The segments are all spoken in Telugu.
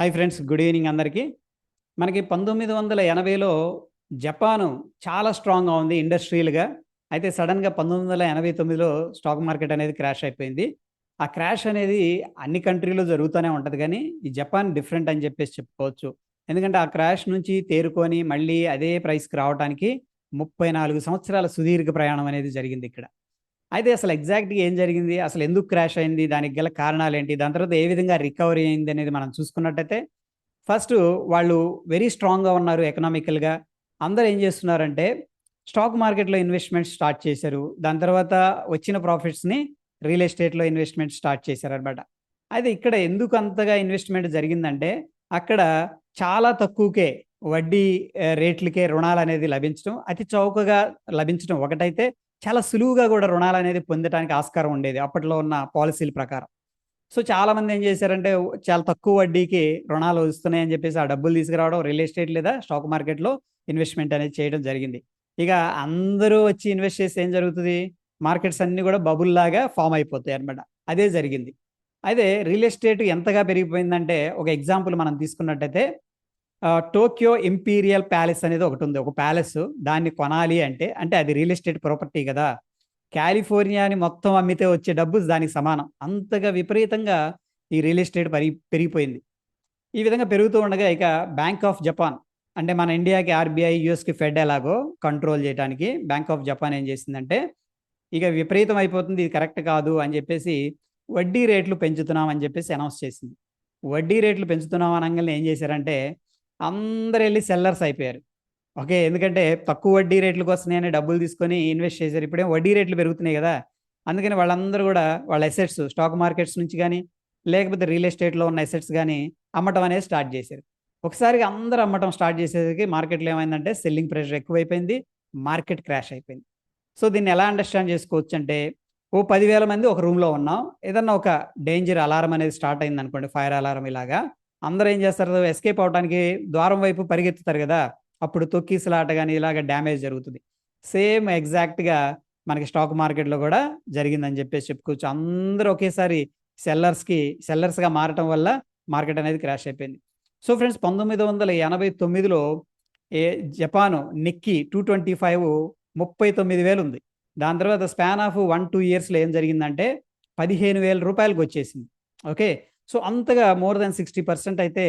హాయ్ ఫ్రెండ్స్ గుడ్ ఈవినింగ్ అందరికీ. మనకి పంతొమ్మిది వందల ఎనభైలో జపాను చాలా స్ట్రాంగ్గా ఉంది ఇండస్ట్రియల్గా అయితే సడన్గా పంతొమ్మిది వందల ఎనభై తొమ్మిదిలో స్టాక్ మార్కెట్ అనేది క్రాష్ అయిపోయింది. ఆ క్రాష్ అనేది అన్ని కంట్రీలో జరుగుతూనే ఉంటుంది కానీ ఈ జపాన్ డిఫరెంట్ అని చెప్పేసి చెప్పుకోవచ్చు. ఎందుకంటే ఆ క్రాష్ నుంచి తేరుకొని మళ్ళీ అదే ప్రైస్కి రావడానికి ముప్పై నాలుగు సంవత్సరాల సుదీర్ఘ ప్రయాణం అనేది జరిగింది ఇక్కడ. అయితే అసలు ఎగ్జాక్ట్గా ఏం జరిగింది? అసలు ఎందుకు క్రాష్ అయింది? దానికి గల కారణాలు ఏంటి దాని తర్వాత ఏ విధంగా రికవరీ అయింది అనేది మనం చూసుకున్నట్టయితే ఫస్ట్ వాళ్ళు వెరీ స్ట్రాంగ్గా ఉన్నారు ఎకనామికల్గా. అందరూ ఏం చేస్తున్నారంటే స్టాక్ మార్కెట్లో ఇన్వెస్ట్మెంట్ స్టార్ట్ చేశారు. దాని తర్వాత వచ్చిన ప్రాఫిట్స్ని రియల్ ఎస్టేట్లో ఇన్వెస్ట్మెంట్ స్టార్ట్ చేశారు అనమాట అయితే ఇక్కడ ఎందుకు అంతగా ఇన్వెస్ట్మెంట్ జరిగిందంటే అక్కడ చాలా తక్కువకే వడ్డీ రేట్లకే రుణాలు అనేది లభించడం అతి చౌకగా లభించడం ఒకటైతే చాలా సులువుగా కూడా రుణాలు అనేది పొందడానికి ఆస్కారం ఉండేది అప్పట్లో ఉన్న పాలసీల ప్రకారం. సో చాలా మంది ఏం చేశారంటే చాలా తక్కువ వడ్డీకి రుణాలు వస్తున్నాయని చెప్పేసి ఆ డబ్బులు తీసుకురావడం రియల్ ఎస్టేట్ లేదా స్టాక్ మార్కెట్లో ఇన్వెస్ట్మెంట్ అనేది చేయడం జరిగింది. ఇక అందరూ వచ్చి ఇన్వెస్ట్ చేస్తే ఏం జరుగుతుంది? మార్కెట్స్ అన్ని కూడా బబుల్ లాగా ఫామ్ అయిపోతాయి అనమాట అదే జరిగింది. అయితే రియల్ ఎస్టేట్ ఎంతగా పెరిగిపోయిందంటే ఒక ఎగ్జాంపుల్ మనం తీసుకున్నట్టయితే టోక్యో ఇంపీరియల్ ప్యాలెస్ అనేది ఒకటి ఉంది. ఒక ప్యాలెస్ దాన్ని కొనాలి అంటే అంటే అది రియల్ ఎస్టేట్ ప్రాపర్టీ కదా. కాలిఫోర్నియాని మొత్తం అమ్మితే వచ్చే డబ్బు దానికి సమానం. అంతగా విపరీతంగా ఈ రియల్ ఎస్టేట్ పరి పెరిగిపోయింది. ఈ విధంగా పెరుగుతూ ఉండగా ఇక బ్యాంక్ ఆఫ్ జపాన్ అంటే మన ఇండియాకి ఆర్బీఐ యుఎస్కి ఫెడ్ ఎలాగో కంట్రోల్ చేయడానికి బ్యాంక్ ఆఫ్ జపాన్ ఏం చేసిందంటే ఇక విపరీతం అయిపోతుంది ఇది కరెక్ట్ కాదు అని చెప్పేసి వడ్డీ రేట్లు పెంచుతున్నాం అని చెప్పేసి అనౌన్స్ చేసింది. వడ్డీ రేట్లు పెంచుతున్నాం అనగానే ఏం చేశారంటే అందరు వెళ్ళి సెల్లర్స్ అయిపోయారు. ఓకే ఎందుకంటే తక్కువ వడ్డీ రేట్లకు వస్తున్నాయని డబ్బులు తీసుకొని ఇన్వెస్ట్ చేశారు. ఇప్పుడే వడ్డీ రేట్లు పెరుగుతున్నాయి కదా. అందుకని వాళ్ళందరూ కూడా వాళ్ళ ఎసెట్స్ స్టాక్ మార్కెట్స్ నుంచి కానీ లేకపోతే రియల్ ఎస్టేట్లో ఉన్న ఎసెట్స్ కానీ అమ్మటం అనేది స్టార్ట్ చేశారు. ఒకసారిగా అందరూ అమ్మటం స్టార్ట్ చేసేసరికి మార్కెట్లో ఏమైందంటే సెల్లింగ్ ప్రెషర్ ఎక్కువైపోయింది మార్కెట్ క్రాష్ అయిపోయింది. సో దీన్ని ఎలా అండర్స్టాండ్ చేసుకోవచ్చు అంటే ఓ పదివేల మంది ఒక రూమ్లో ఉన్నాం. ఏదన్నా ఒక డేంజర్ అలారం అనేది స్టార్ట్ అయింది అనుకోండి ఫైర్ అలారం ఇలాగా. అందరూ ఏం చేస్తారు? ఎస్కేప్ అవడానికి ద్వారం వైపు పరిగెత్తుతారు కదా? అప్పుడు తొక్కిసలాట కానీ ఇలాగ డ్యామేజ్ జరుగుతుంది. సేమ్ ఎగ్జాక్ట్గా మనకి స్టాక్ మార్కెట్లో కూడా జరిగిందని చెప్పేసి చెప్పుకోవచ్చు. అందరూ ఒకేసారి సెల్లర్స్కి సెల్లర్స్గా మారటం వల్ల మార్కెట్ అనేది క్రాష్ అయిపోయింది. సో ఫ్రెండ్స్ పంతొమ్మిది వందల ఎనభై తొమ్మిదిలో ఏ Japan Nikkei to twenty five ముప్పై తొమ్మిది వేలు ఉంది. దాని తర్వాత స్పాన్ ఆఫ్ వన్ టూ ఇయర్స్లో ఏం జరిగిందంటే పదిహేను వేల రూపాయలకు వచ్చేసింది ఓకే? సో అంతగా మోర్ దెన్ సిక్స్టీ పర్సెంట్ అయితే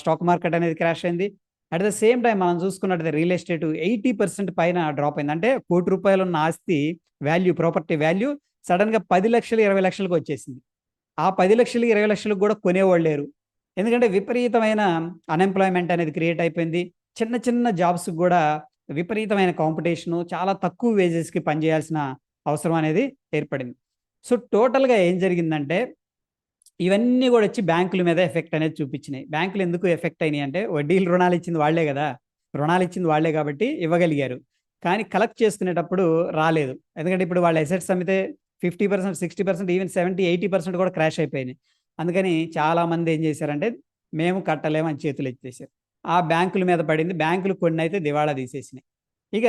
స్టాక్ మార్కెట్ అనేది క్రాష్ అయింది. అట్ ద సేమ్ టైం మనం చూసుకున్నట్లయితే రియల్ ఎస్టేట్ ఎయిటీ పర్సెంట్ పైన డ్రాప్ అయింది. అంటే కోటి రూపాయలు ఉన్న ఆస్తి వాల్యూ ప్రాపర్టీ వాల్యూ సడన్గా పది లక్షలు ఇరవై లక్షలకు వచ్చేసింది. ఆ పది లక్షలు ఇరవై లక్షలకు కూడా కొనేవాళ్ళు లేరు. ఎందుకంటే విపరీతమైన అన్ఎంప్లాయ్మెంట్ అనేది క్రియేట్ అయిపోయింది. చిన్న చిన్న జాబ్స్కి కూడా విపరీతమైన కాంపిటీషను చాలా తక్కువ వేజెస్కి పనిచేయాల్సిన అవసరం అనేది ఏర్పడింది. సో టోటల్గా ఏం జరిగిందంటే ఇవన్నీ కూడా వచ్చి బ్యాంకుల మీద ఎఫెక్ట్ అనేది చూపించినాయి. బ్యాంకులు ఎందుకు ఎఫెక్ట్ అయినాయి అంటే వడ్డీలు రుణాలు ఇచ్చింది వాళ్ళే కదా. రుణాలు ఇచ్చింది వాళ్ళే కాబట్టి ఇవ్వగలిగారు. కానీ కలెక్ట్ చేసుకునేటప్పుడు రాలేదు. ఎందుకంటే ఇప్పుడు వాళ్ళ ఎసెట్స్ అమ్మితే fifty percent sixty percent even seventy eighty percent కూడా క్రాష్ అయిపోయినాయి. అందుకని చాలా మంది ఏం చేశారంటే మేము కట్టలేము అని చేతులు ఎత్తేసారు. ఆ బ్యాంకుల మీద పడింది. బ్యాంకులు కొన్ని అయితే దివాళా తీసేసినాయి. ఇక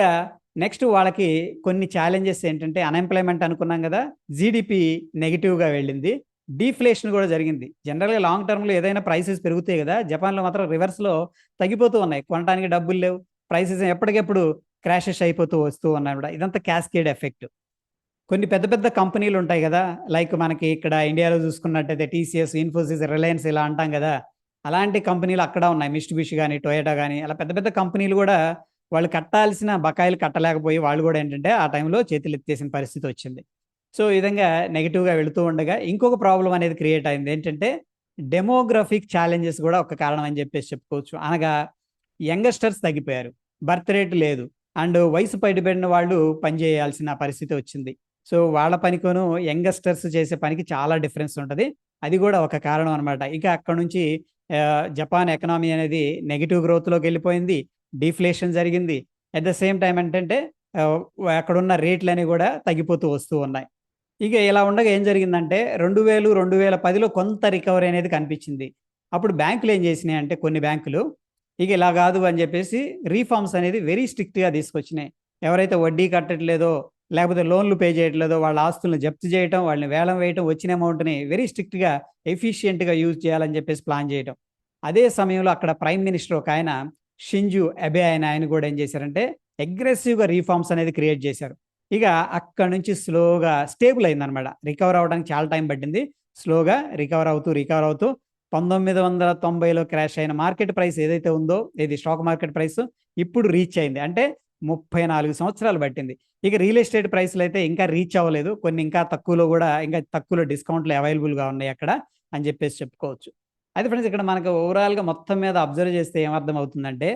నెక్స్ట్ వాళ్ళకి కొన్ని ఛాలెంజెస్ ఏంటంటే అన్ఎంప్లాయ్మెంట్ అనుకున్నాం కదా జీడిపి నెగిటివ్గా వెళ్ళింది. డీఫ్లేషన్ కూడా జరిగింది. జనరల్గా లాంగ్ టర్మ్లో ఏదైనా ప్రైసెస్ పెరుగుతాయి కదా జపాన్లో మాత్రం రివర్స్లో తగ్గిపోతూ ఉన్నాయి. కొనడానికి డబ్బులు లేవు. ప్రైసెస్ ఎప్పటికెప్పుడు క్రాషెస్ అయిపోతూ వస్తూ ఉన్నాయి కూడా. ఇదంతా క్యాస్కేడ్ ఎఫెక్ట్ కొన్ని పెద్ద పెద్ద కంపెనీలు ఉంటాయి కదా లైక్ మనకి ఇక్కడ ఇండియాలో చూసుకున్నట్టయితే టీసీఎస్ ఇన్ఫోసిస్ రిలయన్స్ ఇలా అంటాం కదా. అలాంటి కంపెనీలు అక్కడ ఉన్నాయి. మిస్టుబిషి కానీ టొయోటా కానీ అలా పెద్ద పెద్ద కంపెనీలు కూడా వాళ్ళు కట్టాల్సిన బకాయిలు కట్టలేకపోయి వాళ్ళు కూడా ఏంటంటే ఆ టైంలో చేతులు ఎత్తేసిన పరిస్థితి వచ్చింది. సో ఈ విధంగా నెగిటివ్గా వెళుతూ ఉండగా ఇంకొక ప్రాబ్లం అనేది క్రియేట్ అయింది. ఏంటంటే డెమోగ్రఫిక్ ఛాలెంజెస్ కూడా ఒక కారణం అని చెప్పేసి చెప్పుకోవచ్చు. అనగా యంగస్టర్స్ తగ్గిపోయారు. బర్త్ రేట్ లేదు. అండ్ వయసు పైబడిన వాళ్ళు పనిచేయాల్సిన పరిస్థితి వచ్చింది. సో వాళ్ళ పనికోను యంగస్టర్స్ చేసే పనికి చాలా డిఫరెన్స్ ఉంటుంది. అది కూడా ఒక కారణం అనమాట ఇక అక్కడ నుంచి జపాన్ ఎకనామీ అనేది నెగిటివ్ గ్రోత్లోకి వెళ్ళిపోయింది. డిఫ్లేషన్ జరిగింది. అట్ ద సేమ్ టైం ఏంటంటే అక్కడున్న రేట్లు అనేవి కూడా తగ్గిపోతూ వస్తూ ఉన్నాయి. ఇక ఇలా ఉండగా ఏం జరిగిందంటే రెండు వేలు రెండు వేల పదిలో కొంత రికవరీ అనేది కనిపించింది. అప్పుడు బ్యాంకులు ఏం చేసినాయి అంటే కొన్ని బ్యాంకులు ఇక ఇలా కాదు అని చెప్పేసి రీఫార్మ్స్ అనేది వెరీ స్ట్రిక్ట్గా తీసుకొచ్చినాయి. ఎవరైతే వడ్డీ కట్టట్లేదో లేకపోతే లోన్లు పే చేయట్లేదో వాళ్ళ ఆస్తులను జప్తు చేయటం వాళ్ళని వేలం వేయటం వచ్చిన అమౌంట్ని వెరీ స్ట్రిక్ట్గా ఎఫిషియెంట్గా యూజ్ చేయాలని చెప్పేసి ప్లాన్ చేయటం. అదే సమయంలో అక్కడ ప్రైమ్ మినిస్టర్ ఒక ఆయన షింజు అబే ఆయన ఆయన కూడా ఏం చేశారంటే అగ్రెసివ్గా రీఫార్మ్స్ అనేది క్రియేట్ చేశారు. ఇక అక్కడ నుంచి స్లోగా స్టేబుల్ అయిందనమాట రికవర్ అవ్వడానికి చాలా టైం పట్టింది. స్లోగా రికవర్ అవుతూ రికవర్ అవుతూ పంతొమ్మిది వందల తొంభైలో క్రాష్ అయిన మార్కెట్ ప్రైస్ ఏదైతే ఉందో ఇది స్టాక్ మార్కెట్ ప్రైస్ ఇప్పుడు రీచ్ అయింది. అంటే ముప్పై నాలుగు సంవత్సరాలు పట్టింది. ఇక రియల్ ఎస్టేట్ ప్రైస్లు అయితే ఇంకా రీచ్ అవ్వలేదు. కొన్ని ఇంకా తక్కువలో కూడా ఇంకా తక్కువలో డిస్కౌంట్లు అవైలబుల్గా ఉన్నాయి అక్కడ అని చెప్పేసి చెప్పుకోవచ్చు. అయితే ఫ్రెండ్స్ ఇక్కడ మనకు ఓవరాల్గా మొత్తం మీద అబ్జర్వ్ చేస్తే ఏమర్థం అవుతుందంటే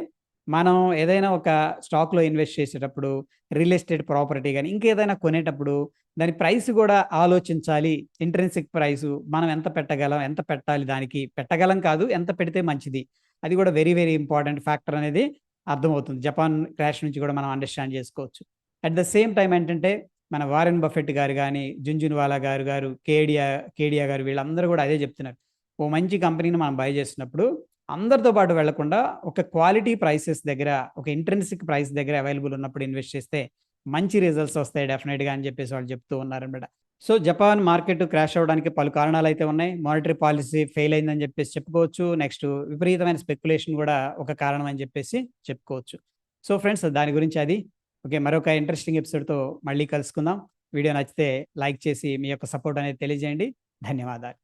మనం ఏదైనా ఒక స్టాక్లో ఇన్వెస్ట్ చేసేటప్పుడు రియల్ ఎస్టేట్ ప్రాపర్టీ కానీ ఇంకేదైనా కొనేటప్పుడు దాని ప్రైస్ కూడా ఆలోచించాలి. ఇంట్రెన్సిక్ ప్రైస్ మనం ఎంత పెట్టగలం ఎంత పెట్టాలి దానికి. పెట్టగలం కాదు ఎంత పెడితే మంచిది? అది కూడా వెరీ వెరీ ఇంపార్టెంట్ ఫ్యాక్టర్ అనేది అర్థమవుతుంది. జపాన్ క్రాష్ నుంచి కూడా మనం అండర్స్టాండ్ చేసుకోవచ్చు. అట్ ద సేమ్ టైం ఏంటంటే మన వారెన్ బఫెట్ గారు కానీ జుంజున్వాలా గారు గారు కేడియా కేడియా గారు వీళ్ళందరూ కూడా అదే చెప్తున్నారు. ఓ మంచి కంపెనీని మనం బై చేసినప్పుడు అందరితో పాటు వెళ్ళకుండా ఒక క్వాలిటీ ప్రైసెస్ దగ్గర ఒక ఇంట్రెన్సిక్ ప్రైస్ దగ్గర అవైలబుల్ ఉన్నప్పుడు ఇన్వెస్ట్ చేస్తే మంచి రిజల్ట్స్ వస్తాయి డెఫినెట్గా అని చెప్పేసి వాళ్ళు చెప్తూ ఉన్నారనమాట. సో జపాన్ మార్కెట్ క్రాష్ అవ్వడానికి పలు కారణాలు అయితే ఉన్నాయి. మానిటరీ పాలసీ ఫెయిల్ అయిందని చెప్పేసి చెప్పుకోవచ్చు. నెక్స్ట్ విపరీతమైన స్పెక్యులేషన్ కూడా ఒక కారణం అని చెప్పేసి చెప్పుకోవచ్చు. సో ఫ్రెండ్స్ దాని గురించి అది. ఓకే మరొక ఇంట్రెస్టింగ్ ఎపిసోడ్తో మళ్ళీ కలుసుకుందాం. వీడియో నచ్చితే లైక్ చేసి మీ యొక్క సపోర్ట్ అనేది తెలియజేయండి. ధన్యవాదాలు.